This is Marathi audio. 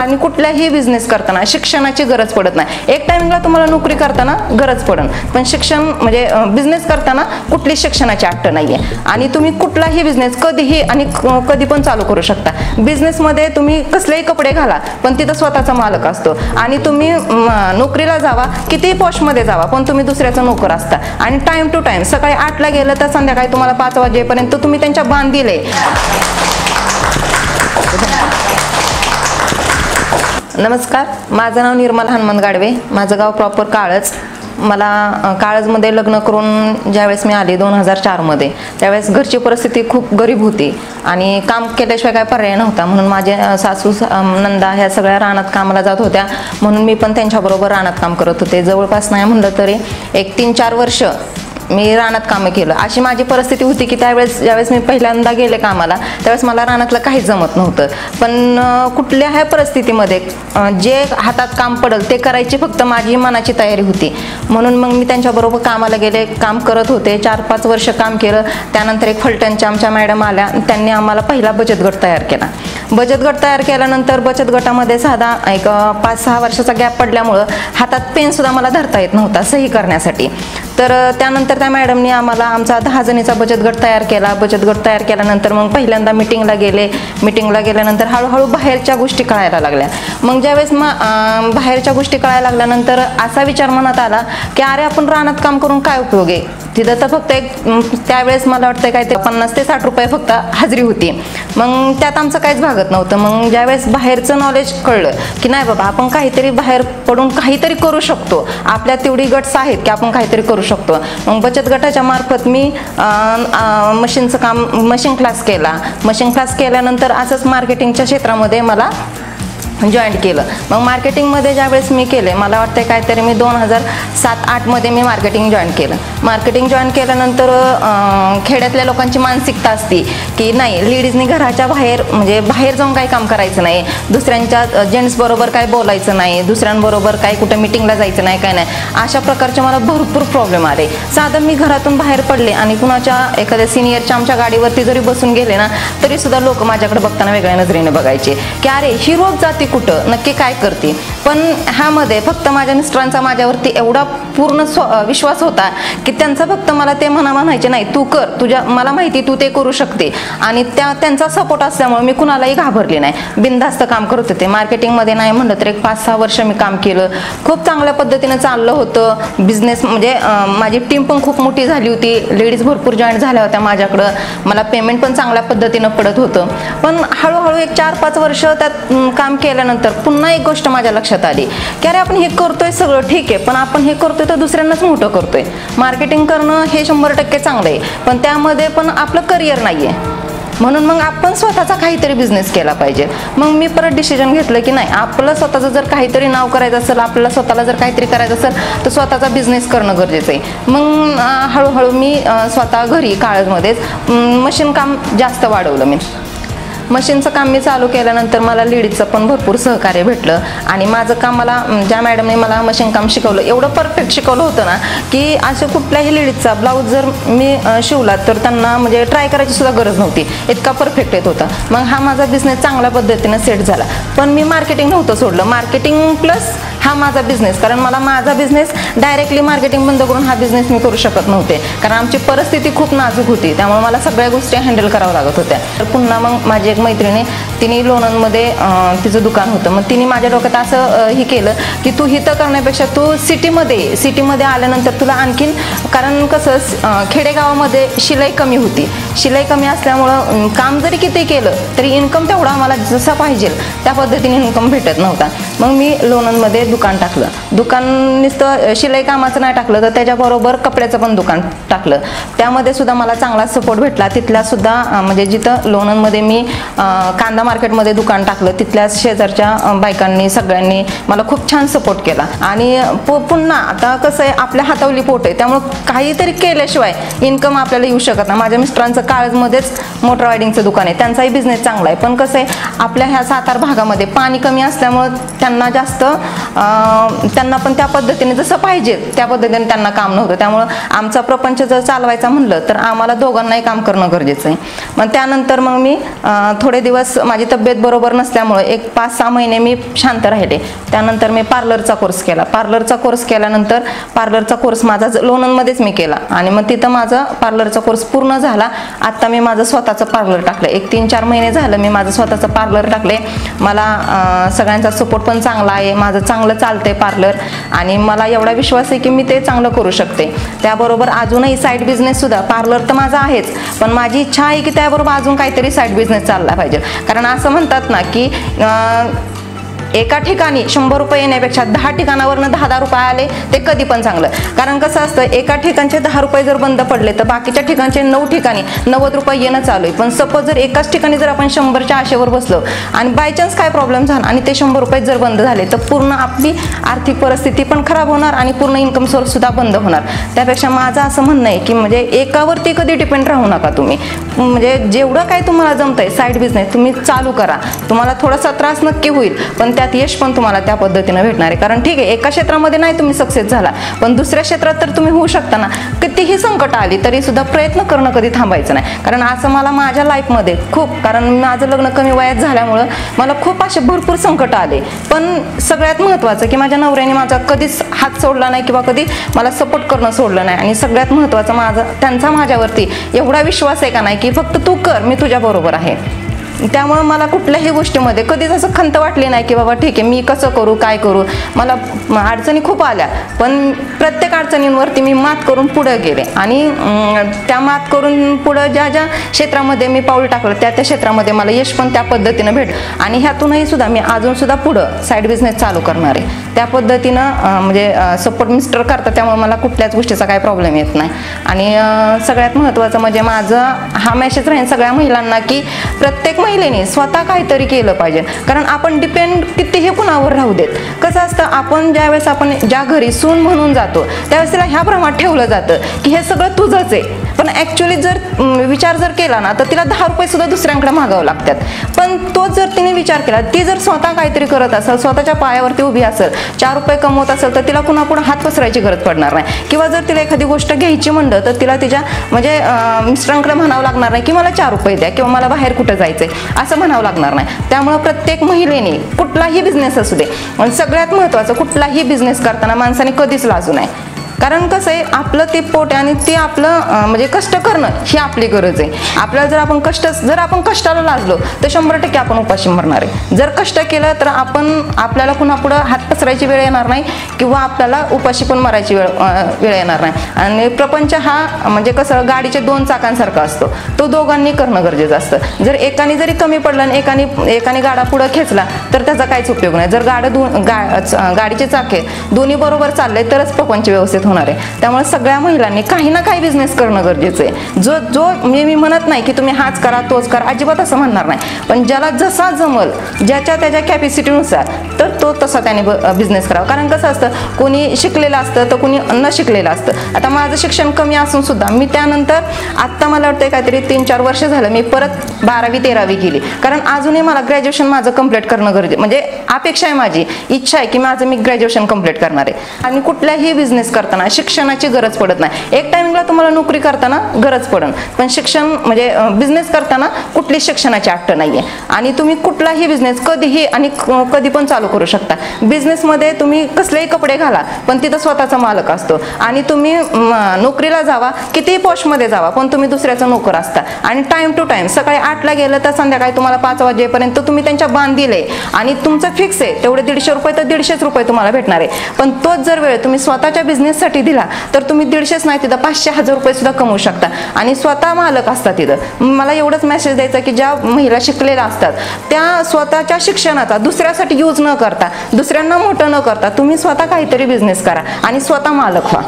आणि कुठल्याही बिझनेस करताना शिक्षणाची गरज पडत नाही. एक टायमिंगला तुम्हाला नोकरी करताना गरज पडन. पण शिक्षण म्हणजे बिझनेस करताना कुठली शिक्षणाची अट्ट नाहीये. आणि तुम्ही कुठलाही बिझनेस कधीही आणि कधी पण चालू करू शकता. बिझनेसमध्ये तुम्ही कसलेही कपडे घाला पण तिथं स्वतःचा मालक असतो. आणि तुम्ही नोकरीला जावा कितीही पॉशमध्ये जावा पण तुम्ही दुसऱ्याचा नोकर असता. आणि टाइम टू टाइम सकाळी आठला गेलं तर संध्याकाळी तुम्हाला पाच वाजेपर्यंत तुम्ही त्यांच्या बांधील नमस्कार माझं नाव निर्मल हनुमंत गाडवे. माझं गाव प्रॉपर काळज मला काळजमध्ये लग्न करून ज्यावेळेस मी आले दोन हजार चारमध्ये त्यावेळेस घरची परिस्थिती खूप गरीब होती आणि काम केल्याशिवाय काय पर्याय नव्हता. म्हणून माझे सासू नंदा ह्या सगळ्या रानात कामाला जात होत्या. म्हणून मी पण त्यांच्याबरोबर रानात काम करत होते. जवळपास नाही म्हणलं तरी एक तीन चार वर्ष मी रानात कामं केलं. अशी माझी परिस्थिती होती की त्यावेळेस ज्यावेळेस मी पहिल्यांदा गेले कामाला त्यावेळेस मला रानातलं काहीच जमत नव्हतं. पण कुठल्याही परिस्थितीमध्ये जे हातात काम पडल ते करायची फक्त माझी मनाची तयारी होती. म्हणून मग मी त्यांच्याबरोबर कामाला गेले काम करत होते चार पाच वर्ष काम केलं. त्यानंतर एक फलटणच्या आमच्या मॅडम आल्या त्यांनी आम्हाला पहिला बचत गट तयार केला. बचत गट तयार केल्यानंतर बचत गटामध्ये साधा एक पाच सहा वर्षाचा गॅप पडल्यामुळं हातात पेनसुद्धा मला धरता येत नव्हता सही करण्यासाठी. तर त्यानंतर त्या मॅडमनी आम्हाला आमचा दहा जणीचा बचत गट तयार केला. बचत गट तयार केल्यानंतर मग पहिल्यांदा मिटिंगला गेले. मिटिंगला गेल्यानंतर हळूहळू बाहेरच्या गोष्टी कळायला लागल्या. मग ज्यावेळेस मग बाहेरच्या गोष्टी कळायला लागल्यानंतर असा विचार मनात आला की अरे आपण रानात काम करून काय उपयोग आहे? तिथं तर फक्त एक त्यावेळेस मला वाटतं काय ते पन्नास ते साठ रुपये फक्त हजरी होती. मग त्यात आमचं काहीच भागत नव्हतं. मग ज्यावेळेस बाहेरचं नॉलेज कळलं की नाही बाबा आपण काहीतरी बाहेर पडून काहीतरी करू शकतो. आपल्या तेवढी गट्स आहेत की आपण काहीतरी करू शकतो. मग बचत गटाच्या मार्फत मी मशीनचं काम मशीन क्लास केला. मशीन क्लास केल्यानंतर असंच मार्केटिंगच्या क्षेत्रामध्ये मला जॉईन केलं. मग मार्केटिंगमध्ये ज्यावेळेस मी केले मला वाटतं काहीतरी मी दोन हजार सात आठमध्ये मी मार्केटिंग जॉईन केलं. मार्केटिंग जॉईन केल्यानंतर खेड्यातल्या लोकांची मानसिकता असती की नाही लेडीजनी घराच्या बाहेर म्हणजे बाहेर जाऊन काही काम करायचं नाही. दुसऱ्यांच्या जेंट्सबरोबर काय बोलायचं नाही. दुसऱ्यांबरोबर काही कुठं मिटिंगला जायचं नाही काय नाही. अशा प्रकारचे मला भरपूर प्रॉब्लेम आले. साधं मी घरातून बाहेर पडले आणि कुणाच्या एखाद्या सिनियरच्या आमच्या गाडीवरती जरी बसून गेले ना तरीसुद्धा लोक माझ्याकडे बघताना वेगळ्या नजरेने बघायचे. की अरे ही रोज जाते कुठं नक्की काय करते. पण ह्यामध्ये फक्त माझ्या मिस्टरांचा माझ्यावरती एवढा पूर्ण स्व विश्वास होता की त्यांचा फक्त मला ते म्हणा म्हणायचे नाही तू कर तुझ्या मला माहिती तू ते करू शकते. आणि त्या त्यांचा सपोर्ट असल्यामुळे मी कुणालाही घाबरले नाही. बिनधास्त काम करत होते. मार्केटिंगमध्ये नाही म्हणलं तर एक पाच सहा वर्ष मी काम केलं. खूप चांगल्या पद्धतीनं चाललं होतं. बिझनेस म्हणजे माझी टीम पण खूप मोठी झाली होती. लेडीज भरपूर जॉईन झाल्या होत्या माझ्याकडं. मला पेमेंट पण चांगल्या पद्धतीनं पडत होतं. पण हळूहळू एक चार पाच वर्ष त्यात काम केलं. केल्यानंतर पुन्हा एक गोष्ट माझ्या लक्षात आली. की अरे आपण हे करतोय सगळं ठीक आहे पण आपण हे करतोय तर दुसऱ्यांनाच मोठं करतोय. मार्केटिंग करणं हे शंभर टक्के चांगलं आहे पण त्यामध्ये पण आपलं करिअर नाही आहे म्हणून मग आपण स्वतःचा काहीतरी बिझनेस केला पाहिजे. मग मी परत डिसिजन घेतलं की नाही आपलं स्वतःचं जर काहीतरी नाव करायचं असेल आपल्याला स्वतःला जर काहीतरी करायचं असेल तर स्वतःचा बिझनेस करणं गरजेचं आहे. मग हळूहळू मी स्वतः घरी काळजमध्येच मशीन काम जास्त वाढवलं मी. मशीनचं काम मी चालू केल्यानंतर मला लेडीजचं पण भरपूर सहकार्य भेटलं. आणि माझं काम मला ज्या मॅडमने मला मशीन काम शिकवलं एवढं परफेक्ट शिकवलं होतं ना की असे कुठल्याही लेडीजचा ब्लाऊज जर मी शिवला तर त्यांना म्हणजे ट्राय करायची सुद्धा गरज नव्हती. इतका परफेक्ट येत होता. मग हा माझा बिझनेस चांगल्या पद्धतीनं सेट झाला. पण मी मार्केटिंग नव्हतं सोडलं. मार्केटिंग प्लस हा माझा बिझनेस कारण मला माझा बिझनेस डायरेक्टली मार्केटिंग बंद करून हा बिझनेस मी करू शकत नव्हते. कारण आमची परिस्थिती खूप नाजूक होती. त्यामुळे मला सगळ्या गोष्टी हँडल कराव्या लागत होत्या. तर पुन्हा मग माझी एक मैत्रिणी तिने लोणंदमध्ये तिचं दुकान होतं. मग तिने माझ्या डोक्यात असं हे केलं की तू हिथं करण्यापेक्षा तू सिटीमध्ये सिटीमध्ये आल्यानंतर तुला आणखीन कारण कसं खेडेगावामध्ये शिलाई कमी होती. शिलाई कमी असल्यामुळं काम जरी किती केलं तरी इन्कम तेवढा आम्हाला जसा पाहिजे त्या पद्धतीने इन्कम भेटत नव्हता. मग मी लोणंदमध्ये दुकान टाकलं. दुकान नुसतं शिलाई कामाचं नाही टाकलं तर त्याच्याबरोबर कपड्याचं पण दुकान टाकलं. त्यामध्ये सुद्धा मला चांगला सपोर्ट भेटला. तिथल्या सुद्धा म्हणजे जिथं लोणंदमध्ये मी कांदा मार्केटमध्ये दुकान टाकलं तिथल्या शेजारच्या बायकांनी सगळ्यांनी मला खूप छान सपोर्ट केला. आणि पु- पुन्हा आता कसं आहे आपल्या हातावली पोट आहे त्यामुळं काहीतरी केल्याशिवाय इन्कम आपल्याला येऊ शकत नाही. माझ्या मिस्टरांचं काळजमध्येच मोटर रायडिंगचं दुकान आहे त्यांचाही बिझनेस चांगला आहे. पण कसं आहे आपल्या ह्या सातार भागामध्ये पाणी कमी असल्यामुळं त्यांना जास्त त्यांना पण त्या पद्धतीने जसं पाहिजे त्या पद्धतीने त्यांना काम नव्हतं. त्यामुळं आमचा प्रपंच जर चालवायचा म्हणलं तर आम्हाला दोघांनाही काम करणं गरजेचं आहे. मग त्यानंतर मग मी थोडे दिवस माझी तब्येत बरोबर नसल्यामुळे एक पाच सहा महिने मी शांत राहिले. त्यानंतर मी पार्लरचा कोर्स केला. पार्लरचा कोर्स केल्यानंतर पार्लरचा कोर्स माझा लोणंदमध्येच मी केला. आणि मग तिथं माझा पार्लरचा कोर्स पूर्ण झाला. आत्ता मी माझं स्वतःचं पार्लर टाकलं एक तीन चार महिने झालं मी माझं स्वतःचं पार्लर टाकले मला सगळ्यांचा सपोर्ट पण चांगला आहे. माझं चांगलं चालतंय पार्लर. आणि मला एवढा विश्वास आहे की मी ते चांगलं करू शकते. त्याबरोबर अजूनही साईड बिझनेस सुद्धा. पार्लर तर माझा आहेच. पण माझी इच्छा आहे की त्याबरोबर अजून काहीतरी साईड बिझनेस चालला. पाहिजे. कारण असं म्हणतात ना की एका ठिकाणी शंभर रुपये येण्यापेक्षा दहा ठिकाणावरनं दहा दहा रुपये आले ते कधी पण चांगलं. कारण कसं असतं एका ठिकाणचे दहा रुपये जर बंद पडले तर बाकीच्या ठिकाणचे नऊ ठिकाणी नव्वद रुपये येणं चालू आहे. पण सपोज जर एकाच ठिकाणी जर आपण शंभरच्या आशेवर बसलो आणि बाय चान्स काय प्रॉब्लेम झाला आणि ते शंभर रुपये जर बंद झाले तर पूर्ण आपली आर्थिक परिस्थिती पण खराब होणार आणि पूर्ण इन्कम सोर्स सुद्धा बंद होणार. त्यापेक्षा माझं असं म्हणणं आहे की म्हणजे एकावरती कधी डिपेंड राहू नका तुम्ही. म्हणजे जेवढं काय तुम्हाला जमतंय साईड बिझनेस तुम्ही चालू करा. तुम्हाला थोडासा त्रास नक्की होईल पण त्यात यश पण तुम्हाला त्या पद्धतीनं भेटणार आहे. कारण ठीक आहे एका क्षेत्रामध्ये नाही तुम्ही सक्सेस झाला पण दुसऱ्या क्षेत्रात तर तुम्ही होऊ शकता ना. कितीही संकट आली तरी सुद्धा प्रयत्न करणं कधी थांबायचं नाही. कारण असं मला माझ्या लाईफमध्ये खूप कारण माझं लग्न कमी वयात झाल्यामुळं मला खूप असे भरपूर संकट आले. पण सगळ्यात महत्त्वाचं की माझ्या नवऱ्याने माझा कधीच हात सोडला नाही किंवा कधी मला सपोर्ट करणं सोडलं नाही. आणि सगळ्यात महत्त्वाचं माझा त्यांचा माझ्यावरती एवढा विश्वास आहे का नाही की फक्त तू कर मी तुझ्या बरोबर आहे. त्यामुळं मला कुठल्याही गोष्टीमध्ये कधीच असं खंत वाटली नाही की बाबा ठीक आहे मी कसं करू काय करू. मला अडचणी खूप आल्या. पण प्रत्येक अडचणींवरती मी मात करून पुढं गेले. आणि त्या मात करून पुढं ज्या ज्या क्षेत्रामध्ये मी पाऊल टाकलं त्या त्या क्षेत्रामध्ये मला यश पण त्या पद्धतीनं भेट आणि ह्यातूनही सुद्धा मी अजूनसुद्धा पुढं साईड बिझनेस चालू करणार आहे. त्या पद्धतीनं म्हणजे सपोर्ट मिस्टर करतात त्यामुळे मला कुठल्याच गोष्टीचा काही प्रॉब्लेम येत नाही. आणि सगळ्यात महत्त्वाचं म्हणजे माझं हा मेसेज राहील सगळ्या महिलांना की प्रत्येक महिलेने स्वतः काहीतरी केलं पाहिजे. कारण आपण डिपेंड कितीही कुणावर राहू देत. कसं असतं आपण ज्यावेळेस आपण ज्या घरी सून म्हणून जातो त्यावेळेस तिला ह्या प्रमाणात ठेवलं जातं की हे सगळं तुझंच आहे. पण ॲक्च्युली जर विचार जर केला ना तर तिला दहा रुपये सुद्धा दुसऱ्यांकडे मागावं लागतात. पण तो जर तिने विचार केला ती जर स्वतः काहीतरी करत असेल स्वतःच्या पायावरती उभी असेल चार रुपये कमवत असेल तर तिला कुणा पुढे हात पसरायची गरज पडणार नाही. किंवा जर तिला एखादी गोष्ट घ्यायची म्हणलं तर तिला तिच्या म्हणजे मिस्टरांकडे म्हणावं लागणार नाही की मला चार रुपये द्या किंवा मला बाहेर कुठं जायचंय. असं म्हणावं लागणार नाही. त्यामुळं प्रत्येक महिलेने कुठलाही बिझनेस असू दे. सगळ्यात महत्त्वाचं कुठलाही बिझनेस करताना माणसाने कधीच लाजू नये. कारण कसं आहे आपलं ते पोट आणि ते आपलं म्हणजे कष्ट करणं ही आपली गरज आहे. आपल्याला जर आपण कष्ट जर आपण कष्टाला लाजलो तर शंभर टक्के आपण उपाशी मरणार आहे. जर कष्ट केलं तर आपण आपल्याला पुन्हा पुढं हात पसरायची वेळ येणार नाही किंवा आपल्याला उपाशी पण मरायची वेळ वेळ येणार नाही. आणि प्रपंच हा म्हणजे कसं गाडीच्या दोन चाकांसारखा असतो. तो दोघांनी करणं गरजेचं असतं. जर एकाने जरी कमी पडलं आणि एकाने एकाने गाडा पुढं खेचला तर त्याचा काहीच उपयोग नाही. जर गाडं दोन गा गाडीचे चाके दोन्ही बरोबर चालले तरच प्रपंच व्यवस्थित होणार आहे. त्यामुळे सगळ्या महिलांनी काही ना काही बिझनेस करणं गरजेचं आहे. जो जो म्हणजे मी म्हणत नाही की तुम्ही हाच करा तोच करा अजिबात असं म्हणणार नाही. पण ज्याला जसा जमल ज्याच्या त्याच्या कॅपॅसिटीनुसार तर तो तसा त्याने बिझनेस करावा. कारण कसं असतं कोणी शिकलेलं असतं तर कोणी न शिकलेलं असतं. आता माझं शिक्षण कमी असून सुद्धा मी त्यानंतर आत्ता मला वाटतं काहीतरी तीन चार वर्ष झालं मी परत बारावी तेरावी केली. कारण अजूनही मला ग्रॅज्युएशन माझं कंप्लीट करणं गरजेचं म्हणजे अपेक्षा आहे माझी. इच्छा आहे की माझं मी ग्रॅज्युएशन कंप्लीट करणार आहे. आणि कुठल्याही बिझनेस करताना शिक्षणाची गरज पडत नाही. एक टायमिंगला तुम्हाला नोकरी करताना गरज पडन. पण शिक्षण म्हणजे बिझनेस करताना कुठली शिक्षणाची अट्ट नाही आहे आणि तुम्ही कुठलाही बिझनेस कधीही आणि कधी पण चालू करू शकता. बिझनेसमध्ये तुम्ही कसलेही कपडे घाला पण तिथं स्वतःचा मालक असतो. आणि तुम्ही नोकरीला जावा कितीही पोस्टमध्ये जावा पण तुम्ही दुसऱ्याचा नोकर असता. आणि टाइम टू टाईम सकाळी आठला गेलं तर संध्याकाळी तुम्हाला पाच वाजेपर्यंत तुम्ही त्यांच्या बांधीले. आणि तुमचं फिक्स आहे तेवढे दीडशे रुपये तर दीडशेच रुपये तुम्हाला भेटणार आहे. पण तोच जर वेळ तुम्ही स्वतःच्या बिझनेससाठी दिला तर तुम्ही दीडशेच नाही तिथं पाचशे हजार रुपये सुद्धा कमवू शकता. आणि स्वतः मालक असतात तिथं. मला एवढंच मेसेज द्यायचा की ज्या महिला शिकलेल्या असतात त्या स्वतःच्या शिक्षणाचा दुसऱ्यासाठी यूज न करता दुसऱ्यांना मोठं न करता तुम्ही स्वतः काहीतरी बिझनेस करा आणि स्वतः मालक व्हा.